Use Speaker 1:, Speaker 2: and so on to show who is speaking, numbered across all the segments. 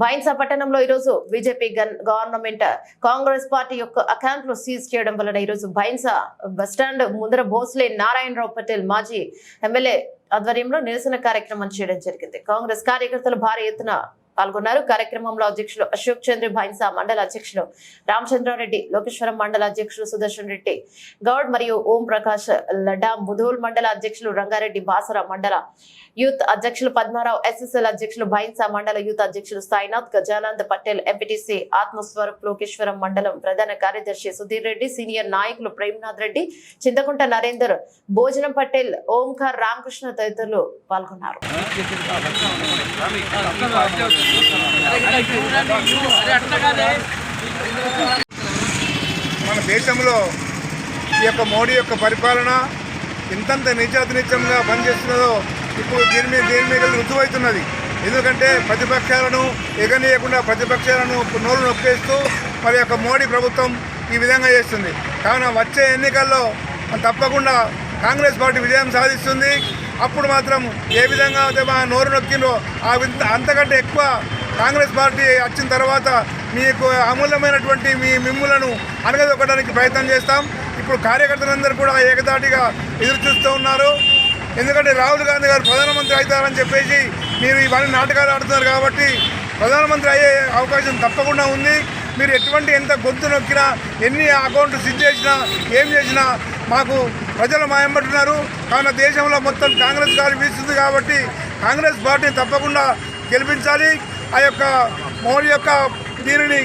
Speaker 1: బైన్సా పట్టణంలో ఈరోజు బీజేపీ గన్- గవర్నమెంట్ కాంగ్రెస్ పార్టీ యొక్క అకౌంట్లు సీజ్ చేయడం వలన ఈరోజు బైన్సా బస్టాండ్ ముందర భోస్లే నారాయణరావు పటేల్ మాజీ ఎమ్మెల్యే ఆధ్వర్యంలో నిరసన కార్యక్రమం చేయడం జరిగింది. కాంగ్రెస్ కార్యకర్తలు భారీ ఎత్తున పాల్గొన్నారు కార్యక్రమంలో అధ్యక్షులు అశోక్ చంద్ర భైన్సా మండల అధ్యక్షులు రామచంద్రారెడ్డి లోకేశ్వరం మండల అధ్యక్షులు సుదర్శన్ రెడ్డి గౌడ్ మరియు ఓం ప్రకాష్ లడ్డా ముధోల్ మండల అధ్యక్షులు రంగారెడ్డి బాసరా మండల యూత్ అధ్యక్షులు పద్మారావు ఎస్ఎస్ఎల్ అధ్యక్షులు భైన్సా మండల యూత్ అధ్యక్షులు సాయినాథ్ గజానంద్ పటేల్ ఎంపీటీసీ ఆత్మస్వరూప్ లోకేశ్వరం మండలం ప్రధాన కార్యదర్శి సుధీర్ రెడ్డి సీనియర్ నాయకులు ప్రేమ్నాథ్ రెడ్డి చింతకుంట నరేందర్ భోజనం పటేల్ ఓంకార్ రామకృష్ణ తదితరులు పాల్గొన్నారు
Speaker 2: మన దేశంలో ఈ యొక్క మోడీ యొక్క పరిపాలన ఎంతంత నిజాతి నిత్యంగా పనిచేస్తున్నదో ఇప్పుడు దీని మీద దీని మీద రుజువవుతున్నది ఎందుకంటే ప్రతిపక్షాలను ఎగనీయకుండా ప్రతిపక్షాలను నోరు నొక్కేస్తూ మరి యొక్క మోడీ ప్రభుత్వం ఈ విధంగా చేస్తుంది. కావున వచ్చే ఎన్నికల్లో తప్పకుండా కాంగ్రెస్ పార్టీ విజయం సాధిస్తుంది. అప్పుడు మాత్రం ఏ విధంగా అయితే మా నోరు నొక్కిందో ఆ వింత అంతకంటే ఎక్కువ కాంగ్రెస్ పార్టీ వచ్చిన తర్వాత మీకు అమూల్యమైనటువంటి మీ మిమ్ములను అనగదొక్కడానికి ప్రయత్నం చేస్తాం. ఇప్పుడు కార్యకర్తలందరూ కూడా ఏకదాటిగా ఎదురు చూస్తూ ఉన్నారు. ఎందుకంటే రాహుల్ గాంధీ గారు ప్రధానమంత్రి అవుతారని చెప్పేసి మీరు ఇవన్నీ నాటకాలు ఆడుతున్నారు కాబట్టి ప్రధానమంత్రి అయ్యే అవకాశం తప్పకుండా ఉంది. మీరు ఎటువంటి ఎంత గొంతు నొక్కినా ఎన్ని అకౌంట్ సిద్ధ చేసినా ఏం చేసినా మాకు ప్రజలు మాయంబట్టున్నారు కావున దేశంలో మొత్తం కాంగ్రెస్ గారు వీస్తుంది కాబట్టి కాంగ్రెస్ పార్టీ తప్పకుండా గెలిపించాలి. ఆ యొక్క మోడీ యొక్క దీనిని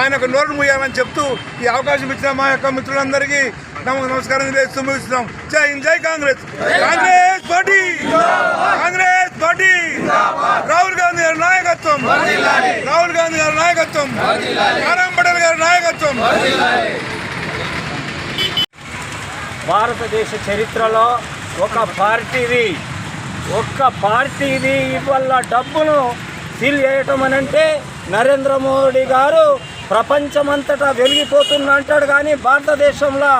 Speaker 2: ఆయనకు నోరు మూయాలని చెప్తూ ఈ అవకాశం ఇచ్చిన మా యొక్క మిత్రులందరికీ నమ నమస్కారం ముగిస్తున్నాం. జై జై Congress. Congress party Congress party. Rahul Gandhi గారి నాయకత్వం. రాహుల్ గాంధీ గారి నాయకత్వం. నారాయణ పటేల్ గారి నాయకత్వం.
Speaker 3: భారతదేశ చరిత్రలో ఒక పార్టీది ఒక్క పార్టీది ఇవాళ డబ్బును సీల్ చేయటం అని అంటే నరేంద్ర మోడీ గారు ప్రపంచమంతటా వెలిగిపోతున్న అంటాడు కానీ భారతదేశంలో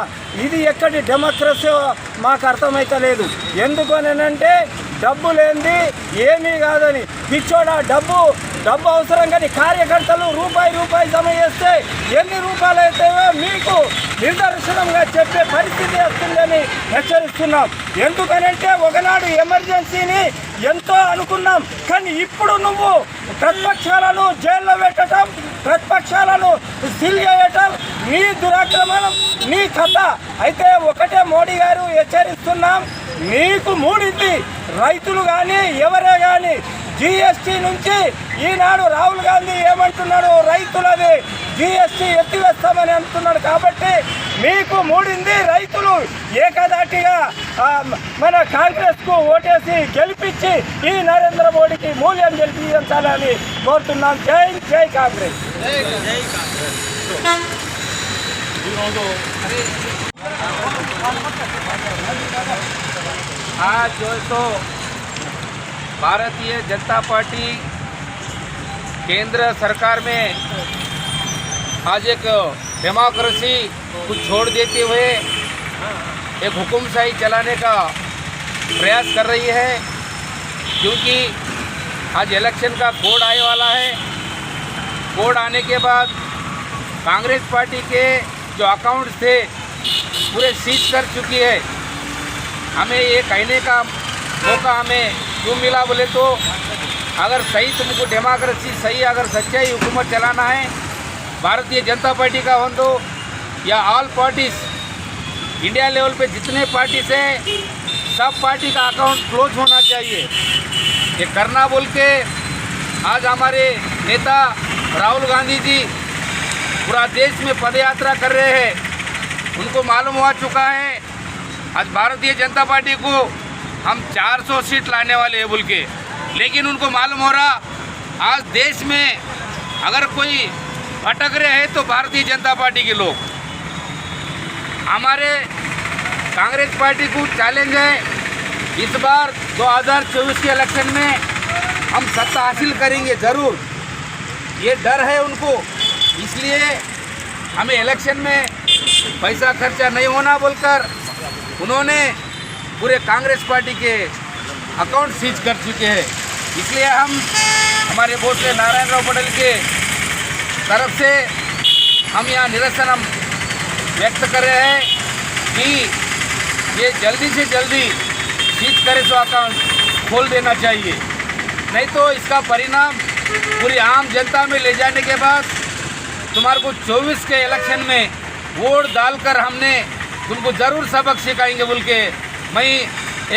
Speaker 3: ఇది ఎక్కడి డెమోక్రసీ మాకు అర్థమైతలేదు ఎందుకు అంటే డబ్బు లేనిది ఏమీ కాదని. పిచ్చోడా డబ్బు డబ్బు అవసరం కానీ కార్యకర్తలు రూపాయి రూపాయి జమ చేస్తే ఎన్ని రూపాయలు అయితేవో మీకు నిదర్శనంగా చెప్పే పరిస్థితి వస్తుందని హెచ్చరిస్తున్నాం. ఎందుకనంటే ఒకనాడు ఎమర్జెన్సీని ఎంతో అనుకున్నాం. కానీ ఇప్పుడు నువ్వు ప్రతిపక్షాలను జైల్లో పెట్టడం ప్రతిపక్షాలను సీల్ చేయటం నీ దురాక్రమణం నీ కథ. అయితే ఒకటే మోడీ గారు హెచ్చరిస్తున్నాం. నీకు మూడింది. రైతులు కానీ ఎవరే కానీ జిఎస్టీ నుంచి ఈనాడు రాహుల్ గాంధీ ఏమంటున్నాడు రైతులది జిఎస్టీ ఎత్తివేస్తామని అంటున్నాడు కాబట్టి మీకు మూడింది రైతులు ఏకదాటిగా ఆ, మన కాంగ్రెస్కు ఓటేసి గెలిపించి ఈ నరేంద్ర మోడీకి మూల్యం గెలిపించాలని కోరుతున్నాం జై జై కాంగ్రెస్
Speaker 4: आज जो है तो भारतीय जनता पार्टी केंद्र सरकार में आज एक डेमोक्रेसी को छोड़ देते हुए एक हुकुमशाही चलाने का प्रयास कर रही है, क्योंकि आज इलेक्शन का कोड आने वाला है। कोड आने के बाद कांग्रेस पार्टी के जो अकाउंट थे, पूरे सीज कर चुकी है। हमें ये कहने का मौका हमें क्यों मिला बोले तो अगर सही तुमको डेमोक्रेसी, सही अगर सच्चाई हुकूमत चलाना है, भारतीय जनता पार्टी का तो या ऑल पार्टीज़ इंडिया लेवल पे जितने पार्टीज़ हैं, सब पार्टी का अकाउंट क्लोज होना चाहिए। ये करना बोल के आज हमारे नेता राहुल गांधी जी पूरा देश में पदयात्रा कर रहे हैं। उनको मालूम हो चुका है, आज भारतीय जनता पार्टी को हम 400 सीट लाने वाले हैं बोल के। लेकिन उनको मालूम हो रहा, आज देश में अगर कोई भटक रहे हैं तो भारतीय जनता पार्टी के लोग। हमारे कांग्रेस पार्टी को चैलेंज है, इस बार 2024 के इलेक्शन में हम सत्ता हासिल करेंगे ज़रूर। ये डर है उनको, इसलिए हमें इलेक्शन में पैसा खर्चा नहीं होना बोलकर उन्होंने पूरे कांग्रेस पार्टी के अकाउंट सीज कर चुके हैं। इसलिए हम हमारे भोसले नारायण राव पटेल के तरफ़ से हम यहाँ निरसन हम व्यक्त कर रहे हैं कि ये जल्दी से जल्दी सीज करे तो अकाउंट खोल देना चाहिए। नहीं तो इसका परिणाम पूरी आम जनता में ले जाने के बाद तुम्हारे को 24 के इलेक्शन में वोट डालकर हमने तुमको ज़रूर सबक सिखाएँगे बोल के मैं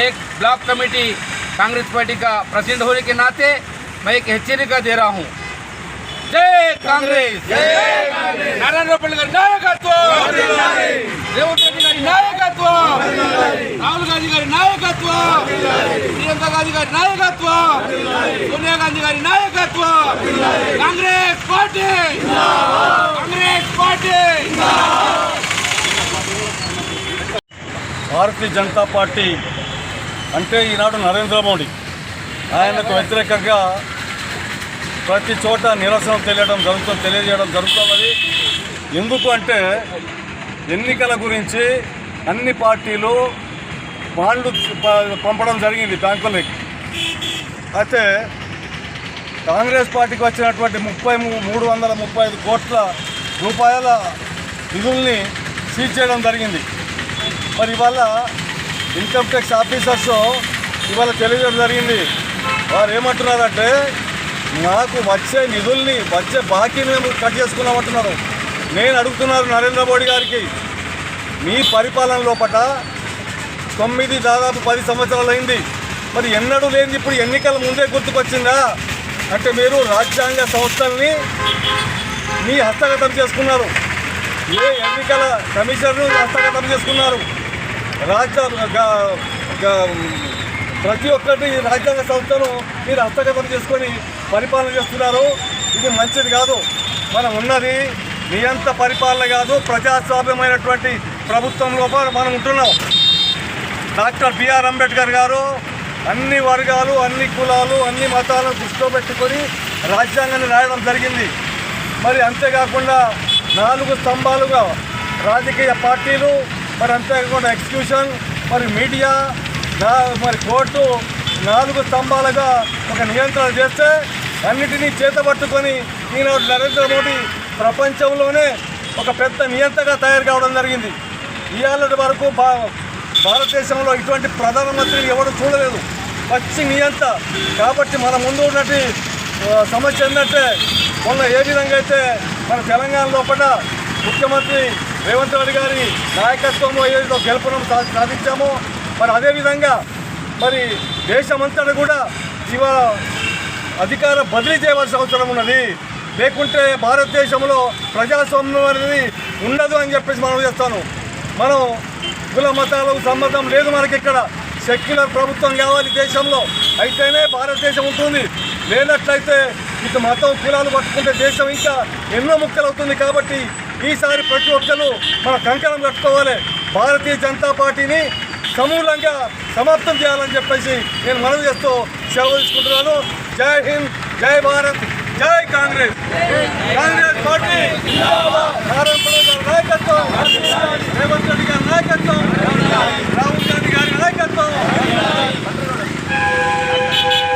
Speaker 4: एक ब्लॉक कमेटी कांग्रेस पार्टी का प्रेसिडेंट होने के नाते मैं एक एचरिका दे रहा हूँ। जय कांग्रेस। नारायण रोपण नायकत्व। रेवंत नायकत्व। राहुल गांधी गारी नायकत्व। प्रियंका गांधी गारी नायकत्व। सोनिया गांधी गारी नायकत्व। Congress party. Congress party.
Speaker 5: Bharatiya Janata party అంటే ఈనాడు నరేంద్ర మోడీ. ఆయనకు వ్యతిరేకంగా ప్రతి చోట నిరసన తెలియడం జరుగుతుంది తెలియజేయడం జరుగుతున్నది ఎందుకు అంటే ఎన్నికల గురించి అన్ని పార్టీలు బాండ్లు ప- పంపడం జరిగింది బ్యాంకులకి అయితే కాంగ్రెస్ పార్టీకి వచ్చినటువంటి ముప్పై మూ- మూడు వందల ముప్పై ఐదు కోట్ల రూపాయల నిధుల్ని సీజ్ చేయడం జరిగింది. మరి ఇవాళ ఇన్కమ్ ట్యాక్స్ ఆఫీసర్స్ ఇవాళ తెలియజేయడం జరిగింది. వారు ఏమంటున్నారంటే నాకు వచ్చే నిధుల్ని వచ్చే బాకీని మేము కట్ చేసుకున్నామంటున్నారు నేను అడుగుతున్నాను నరేంద్ర మోడీ గారికి మీ పరిపాలన లోపట తొమ్మిది దాదాపు పది సంవత్సరాలు అయింది. మరి ఎన్నడూ లేనిది ఇప్పుడు ఎన్నికల ముందే గుర్తుకొచ్చిందా? అంటే మీరు రాజ్యాంగ సంస్థల్ని మీ హస్తగతం చేసుకున్నారు. ఏ ఎన్నికల కమిషన్ను హస్తగతం చేసుకున్నారు? రాజ్య ప్రతి ఒక్కటి రాజ్యాంగ సంస్థను మీరు హస్తగతం చేసుకొని పరిపాలన చేస్తున్నారు. ఇది మంచిది కాదు. మనం ఉన్నది నియంత పరిపాలన కాదు. ప్రజాస్వామ్యమైనటువంటి ప్రభుత్వం లోపల మనం ఉంటున్నాం. డాక్టర్ బిఆర్ అంబేద్కర్ గారు అన్ని వర్గాలు అన్ని కులాలు అన్ని మతాలను దృష్టిలో పెట్టుకొని రాజ్యాంగాన్ని రాయడం జరిగింది. మరి అంతేకాకుండా నాలుగు స్తంభాలుగా రాజకీయ పార్టీలు మరి అంతేకాకుండా ఎగ్జిక్యూషన్ మరి మీడియా మరి కోర్టు నాలుగు స్తంభాలుగా ఒక నియంత్రణ చేస్తే అన్నిటినీ చేతబట్టుకొని ఈనాడు నరేంద్ర మోడీ ప్రపంచంలోనే ఒక పెద్ద నియంత్రగా తయారు కావడం జరిగింది. ఇవాళ వరకు భా భారతదేశంలో ఇటువంటి ప్రధానమంత్రిని ఎవరు చూడలేదు. పచ్చి నియంత. కాబట్టి మన ముందు ఉన్నటి సమస్య ఏంటంటే మొన్న ఏ విధంగా అయితే మన తెలంగాణ లోపల ముఖ్యమంత్రి రేవంత్ రెడ్డి గారి నాయకత్వంలో ఏదో గెలుపును సాధించామో మరి అదేవిధంగా మరి దేశమంతటా కూడా ఇవాళ అధికార బదిలీ చేయవలసిన అవసరం ఉన్నది. లేకుంటే భారతదేశంలో ప్రజాస్వామ్యం అనేది ఉండదు అని చెప్పేసి మనం చేస్తాను. మనం కుల మతాలకు సంబంధం లేదు మనకి ఇక్కడ. సెక్యులర్ ప్రభుత్వం కావాలి దేశంలో. అయితేనే భారతదేశం ఉంటుంది. లేనట్లయితే ఇక మతం కులాలు పట్టుకుంటే దేశం ఇంకా ఎన్నో ముక్కలు అవుతుంది కాబట్టి ఈసారి ప్రతి ఒక్కరు మన కంకణం కట్టుకోవాలి. భారతీయ జనతా పార్టీని సమూలంగా సమాప్తం చేయాలని చెప్పేసి నేను మనవి చేస్తూ సెలవు తీసుకుంటున్నాను. జై హింద్ జై భారత్ జై కాంగ్రెస్. కాంగ్రెస్ పార్టీ నాయకత్వం రేవంత్ రెడ్డి గారి నాయకత్వం రాహుల్ గాంధీ గారి నాయకత్వం.